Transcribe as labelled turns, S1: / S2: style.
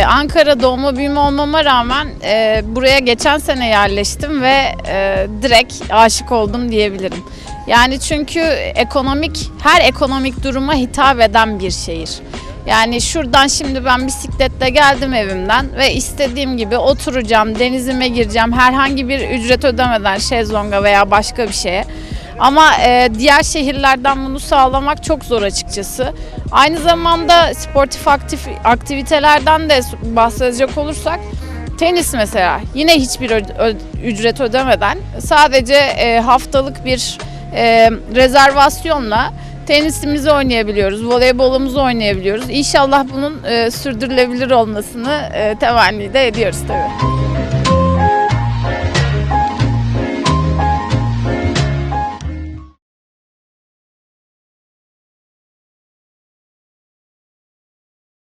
S1: Kesinlikle. Ankara doğma büyüme olmama rağmen e, buraya geçen sene yerleştim ve e, direkt aşık oldum diyebilirim. Yani çünkü ekonomik, her ekonomik duruma hitap eden bir şehir. Yani şuradan şimdi ben bisikletle geldim evimden ve istediğim gibi oturacağım, denizime gireceğim herhangi bir ücret ödemeden şezlonga veya başka bir şeye. Ama e, diğer şehirlerden bunu sağlamak çok zor açıkçası. Aynı zamanda sportif aktif, aktivitelerden de bahsedecek olursak tenis mesela yine hiçbir ücret ödemeden sadece e, haftalık bir e, rezervasyonla tenisimizi oynayabiliyoruz, voleybolumuzu oynayabiliyoruz. İnşallah bunun e, sürdürülebilir olmasını e, temenni de ediyoruz tabii.